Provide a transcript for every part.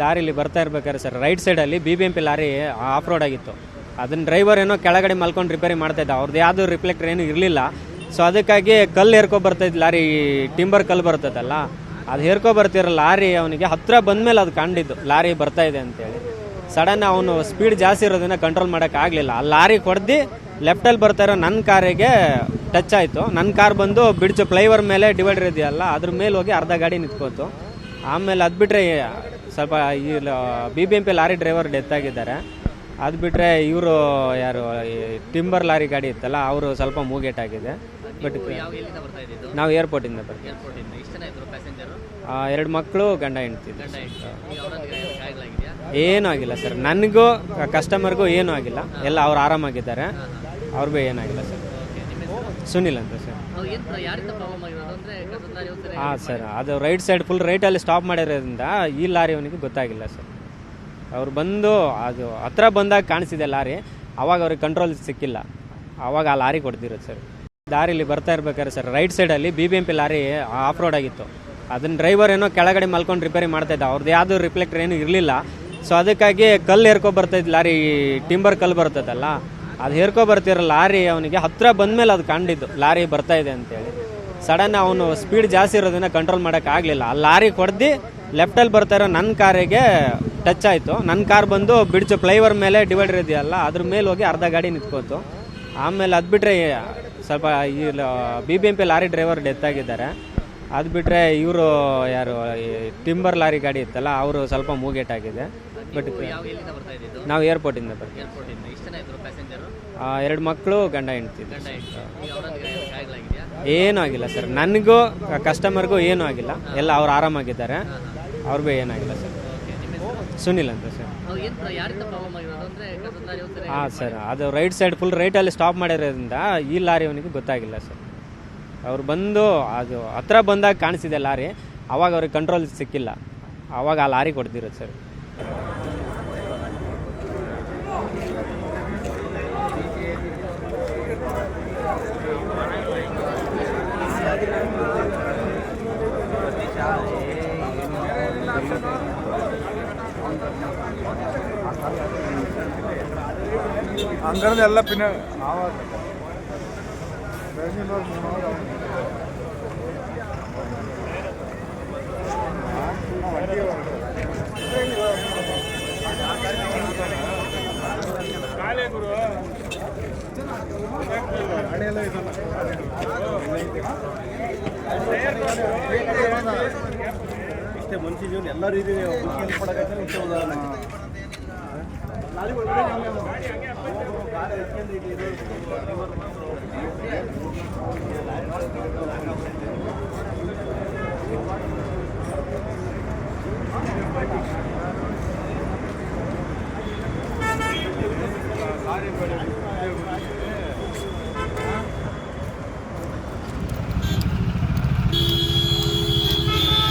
ದಾರಿಲಿ ಬರ್ತಾ ಇರ್ಬೇಕಾದ್ರೆ ಸರ್ ರೈಟ್ ಸೈಡಲ್ಲಿ B B M P lorry off road ಆಗಿತ್ತು. ಅದನ್ನ ಡ್ರೈವರ್ ಏನೋ ಕೆಳಗಡೆ ಮಲ್ಕೊಂಡು ರಿಪೇರಿ ಮಾಡ್ತಾ ಇದ್ದ. ಅವ್ರದ್ದು ಯಾವುದು ರಿಫ್ಲೆಕ್ಟರ್ ಏನು ಇರಲಿಲ್ಲ. ಸೊ ಅದಕ್ಕಾಗಿ ಕಲ್ಲು ಹೇರ್ಕೊ ಬರ್ತಾ ಇದ್ದ ಲಾರಿ ಟಿಂಬರ್ ಕಲ್ಲು ಬರ್ತದಲ್ಲ, ಅದು ಹೇರ್ಕೊ ಬರ್ತಿರೋ ಲಾರಿ ಅವನಿಗೆ ಹತ್ರ ಬಂದ್ಮೇಲೆ ಅದು ಕಂಡಿದ್ದು. ಲಾರಿ ಬರ್ತಾ ಇದೆ ಅಂತೇಳಿ. ಸಡನ್ ಅವನು ಸ್ಪೀಡ್ ಜಾಸ್ತಿ ಇರೋದನ್ನ ಕಂಟ್ರೋಲ್ ಮಾಡೋಕ್ಕಾಗಲಿಲ್ಲ ಆ ಲಾರಿ ಕೊಡ್ದು ಲೆಫ್ಟಲ್ಲಿ ಬರ್ತಾ ಇರೋ ನನ್ನ ಕಾರಿಗೆ ಟಚ್ ಆಯಿತು. ನನ್ನ ಕಾರ್ ಬಂದು ಬಿಡ್ಚು ಫ್ಲೈವರ್ ಮೇಲೆ ಡಿವೈಡರ್ ಇದೆಯಲ್ಲ, ಅದ್ರ ಮೇಲೆ ಹೋಗಿ ಅರ್ಧ ಗಾಡಿ ನಿಂತ್ಕೋತು. ಆಮೇಲೆ ಅದು ಬಿಟ್ಟರೆ ಸ್ವಲ್ಪ ಈ B B M P lorry driver death ಆಗಿದ್ದಾರೆ. ಅದು ಬಿಟ್ಟರೆ ಇವರು ಯಾರು ಟಿಂಬರ್ ಲಾರಿ ಗಾಡಿ ಇತ್ತಲ್ಲ ಅವರು ಸ್ವಲ್ಪ ಮೂಗೇಟ್ ಆಗಿದೆ. ಬಟ್ ನಾವು ಏರ್ಪೋರ್ಟಿಂದ ಬರ್ತೀವಿ ಎರಡು ಮಕ್ಕಳು ಗಂಡ ಹೆಂಡ್ತಿದ್ರು ಗಂಡ ಹೆಂಡತಿ. ಈಗ ಅವರೊಂದಿಗೆ ಗಾಯಗಳಾಗಿದೆಯಾ ಏನೂ ಆಗಿಲ್ಲ ಸರ್. ನನಗೂ ಕಸ್ಟಮರ್ಗೂ ಏನೂ ಆಗಿಲ್ಲ. ಎಲ್ಲ ಅವ್ರು ಆರಾಮಾಗಿದ್ದಾರೆ. ಅವ್ರಿಗೂ ಏನಾಗಿಲ್ಲ ಸರ್. ಸುನಿಲ್ ಅಂತ ಸರ್. ಹಾಂ ಸರ್ ಅದು ರೈಟ್ ಸೈಡ್ ಫುಲ್ ರೈಟಲ್ಲಿ ಸ್ಟಾಪ್ ಮಾಡಿರೋದ್ರಿಂದ ಈ ಲಾರಿ ಅವನಿಗೆ ಗೊತ್ತಾಗಿಲ್ಲ ಸರ್. ಅವ್ರು ಬಂದು ಅದು ಹತ್ರ ಬಂದಾಗ ಕಾಣಿಸಿದೆ ಲಾರಿ ಅವಾಗ ಅವ್ರಿಗೆ ಕಂಟ್ರೋಲ್ ಸಿಕ್ಕಿಲ್ಲ. ಅವಾಗ ಆ ಲಾರಿ ಕೊಡ್ತಿರೋದು ಸರ್. ದಾರಿಲಿ ಬರ್ತಾ ಇರ್ಬೇಕಾದ್ರೆ ಸರ್ ರೈಟ್ ಸೈಡಲ್ಲಿ B B M P lorry off road ಆಗಿತ್ತು. ಅದನ್ನ ಡ್ರೈವರ್ ಏನೋ ಕೆಳಗಡೆ ಮಲ್ಕೊಂಡು ರಿಪೇರಿ ಮಾಡ್ತಾ ಇದ್ದ. ಅವ್ರದ್ದು ಯಾವುದು ರಿಫ್ಲೆಕ್ಟರ್ ಏನೂ ಇರಲಿಲ್ಲ. ಸೊ ಅದಕ್ಕಾಗಿ ಕಲ್ಲು ಹೇರ್ಕೊ ಬರ್ತಾ ಇದ್ದು ಲಾರಿ ಟಿಂಬರ್ ಕಲ್ಲು ಬರ್ತದಲ್ಲ ಅದು ಹೇರ್ಕೊ ಬರ್ತಿರೋ ಲಾರಿ ಅವನಿಗೆ ಹತ್ರ ಬಂದಮೇಲೆ ಅದು ಕಂಡಿದ್ದು, ಲಾರಿ ಬರ್ತಾ ಇದೆ ಅಂತೇಳಿ. ಸಡನ್ ಅವನು ಸ್ಪೀಡ್ ಜಾಸ್ತಿ ಇರೋದನ್ನ ಕಂಟ್ರೋಲ್ ಮಾಡೋಕ್ಕಾಗಲಿಲ್ಲ ಆ ಲಾರಿ ಕೊಡ್ದು ಲೆಫ್ಟಲ್ಲಿ ಬರ್ತಾ ಇರೋ ನನ್ನ ಕಾರಿಗೆ ಟಚ್ ಆಯಿತು. ನನ್ನ ಕಾರ್ ಬಂದು ಬಿಡ್ಚು ಫ್ಲೈವರ್ ಮೇಲೆ ಡಿವೈಡರ್ ಇದೆಯಲ್ಲ, ಅದ್ರ ಮೇಲೆ ಹೋಗಿ ಅರ್ಧ ಗಾಡಿ ನಿಂತ್ಕೋತು. ಆಮೇಲೆ ಅದು ಬಿಟ್ಟರೆ ಸ್ವಲ್ಪ ಈ B B M P lorry driver death ಆಗಿದ್ದಾರೆ. ಅದು ಬಿಟ್ಟರೆ ಇವರು ಯಾರು ಟಿಂಬರ್ ಲಾರಿ ಗಾಡಿ ಇತ್ತಲ್ಲ, ಅವರು ಸ್ವಲ್ಪ ಮೂಗೇಟ್ ಆಗಿದೆ. ಬಟ್ ನಾವು ಏರ್ಪೋರ್ಟಿಂದ ಬರ್ತೀವಿ ಎರಡು ಮಕ್ಕಳು ಗಂಡ ಹೆಂಡ್ತಿದ್ರು ಗಂಡ ಹೆಂಡತಿ. ಈಗ ಅವರೊಂದಿಗೆ ಗಾಯಗಳಾಗಿದೆಯಾ ಏನೂ ಆಗಿಲ್ಲ ಸರ್. ನನಗೂ ಕಸ್ಟಮರ್ಗೂ ಏನೂ ಆಗಿಲ್ಲ. ಎಲ್ಲ ಅವ್ರು ಆರಾಮಾಗಿದ್ದಾರೆ. ಅವ್ರಿಗೂ ಏನಾಗಿಲ್ಲ ಸರ್. ಸುನಿಲ್ ಅಂತ ಸರ್. ಹಾಂ ಸರ್. ಅದು ರೈಟ್ ಸೈಡ್ ಫುಲ್ ರೈಟಲ್ಲಿ ಸ್ಟಾಪ್ ಮಾಡಿರೋದ್ರಿಂದ ಈ ಲಾರಿ ಅವನಿಗೆ ಗೊತ್ತಾಗಿಲ್ಲ ಸರ್. ಅವ್ರು ಬಂದು ಅದು ಹತ್ರ ಬಂದಾಗ ಕಾಣಿಸಿದೆ ಲಾರಿ. ಅವಾಗ ಅವ್ರಿಗೆ ಕಂಟ್ರೋಲ್ ಸಿಕ್ಕಿಲ್ಲ. ಅವಾಗ ಆ ಲಾರಿ ಕೊಡ್ತಿರೋದು ಸರ್. அங்கேருந்து எல்லாம் பின்ன ஆவாது ரெண்டு மூணு ಇಷ್ಟೇ ಮನುಷ್ಯ ಜೀವನ ಎಲ್ಲ ರೀತಿ ಇಷ್ಟೇ ಉದಾಹರಣೆ.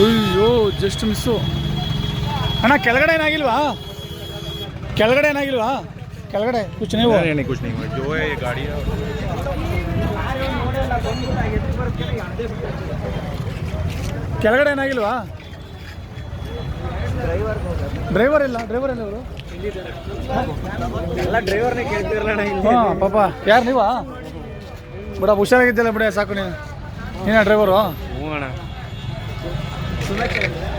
ಅಯ್ಯೋ ಜಸ್ಟ್ ಮಿಸ್ಸು ಅಣ್ಣ ಕೆಳಗಡೆ ಏನಾಗಿಲ್ವಾ? ಕೆಳಗಡೆ ಏನಾಗಿಲ್ವಾ? ಕೆಳಗಡೆ ಕುಚ್ ನೀವು. ಕೆಳಗಡೆ ಏನಾಗಿಲ್ವಾ? ಡ್ರೈವರ್ ಇಲ್ಲ ಡ್ರೈವರ್ ಇಲ್ಲ ಅವರು ಎಲ್ಲ ಡ್ರೈವರ್ನೇ ಕೇಳ್ತಿರಲ್ಲ ಹಾಂ ಪಾಪ. ಯಾರು ನೀವಾ? ಬಿಡ ಹುಷಾರಾಗಿದ್ದಲ್ಲ ಬಿಡ ಸಾಕು ನೀನು. ನೀನ ಡ್ರೈವರು சுபக்கிழமை